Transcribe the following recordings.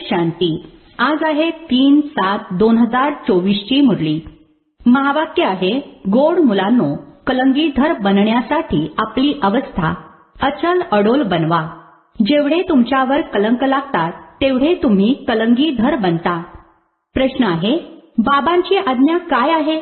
शांती. आज आहे तीन सात दोन हजार चोवीस ची मुरली. महावाक्य आहे गोड मुलांनो कलंगीधर बनण्यासाठी आपली अवस्था. अचल अडोल बनवा. जेवढे तुमच्यावर कलंक लागतात तेवढे तुम्ही कलंगीधर बनता. प्रश्न आहे बाबांची आज्ञा काय आहे?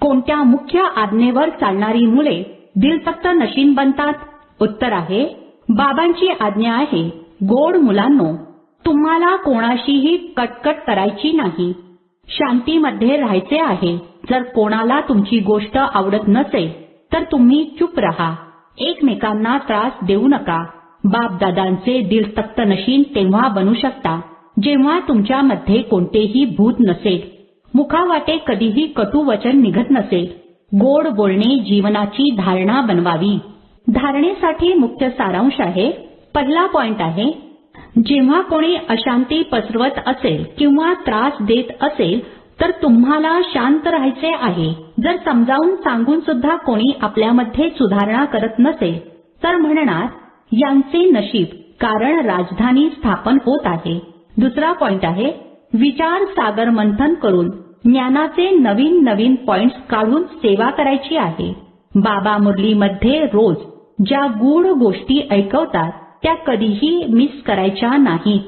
कोणत्या मुख्य आज्ञेवर चालणारी मुले दिलतक्त नशीन बनतात? उत्तर आहे बाबांची आज्ञा आहे गोड मुलांनो तुम्हाला कोणाशीही कटकट करायची नाही. शांतीमध्ये राहायचे आहे. जर कोणाला तुमची गोष्ट आवडत नसेल तर तुम्ही चुप रहा. एकमेकांना त्रास देऊ नका. बाप दादांचे दिल तख्त नशीन तेव्हा बनू शकता. जेव्हा तुमच्यामध्ये कोणतेही भूत नसेल मुखावाटे कधीही कटू वचन निघत नसेल गोड बोलणे जीवनाची धारणा बनवावी. धारणेसाठी मुख्य सारांश आहे. पहिला पॉइंट आहे जेव्हा कोणी अशांती पसरवत असेल किंवा त्रास देत असेल तर तुम्हाला शांत राहायचे आहे. जर समजावून सांगून सुद्धा कोणी आपल्यामध्ये सुधारणा करत नसेल तर म्हणणार यांचे नशीब कारण राजधानी स्थापन होत आहे. दुसरा पॉइंट आहे विचार सागर मंथन करून ज्ञानाचे नवीन नवीन पॉईंट्स काढून सेवा करायची आहे. बाबा मुरलीमध्ये रोज ज्या गूढ गोष्टी ऐकवतात त्या कधीही मिस करायच्या नाहीत.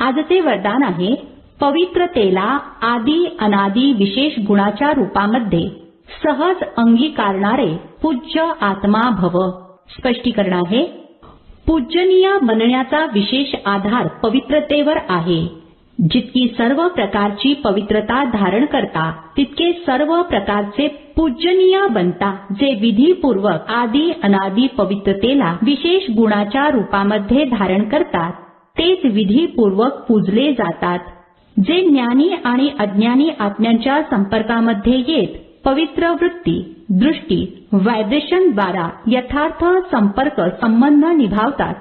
आजचे वरदान आहे पवित्रतेला आदी अनादी विशेष गुणाच्या रूपामध्ये सहज अंगीकारणारे पूज्य आत्मा भव. स्पष्टीकरण आहे पूजनीय बनण्याचा विशेष आधार पवित्रतेवर आहे. जितकी सर्व प्रकारची पवित्रता धारण करता तितके सर्व प्रकारचे पूजनीय बनता जे विधीपूर्वक आदी अनादी पवित्रतेला विशेष गुणाच्या रूपामध्ये धारण करतात. तेच विधीपूर्वक पूजले जातात. जे ज्ञानी आणि अज्ञानी आत्म्यांच्या संपर्कामध्ये येत पवित्र वृत्ती दृष्टी व्हायब्रेशन द्वारा यथार्थ संपर्क संबंध निभावतात.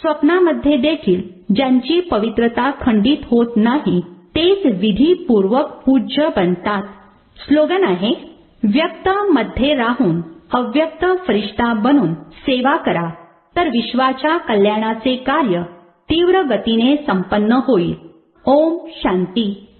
स्वप्नामध्ये देखील ज्यांची पवित्रता खंडित होत नाही तेच विधीपूर्वक पूज्य बनतात. स्लोगन आहे व्यक्त मध्ये राहून अव्यक्त फरिश्ता बनून सेवा करा. तर विश्वाच्या कल्याणाचे कार्य तीव्र गतीने संपन्न होईल. ओम शांती.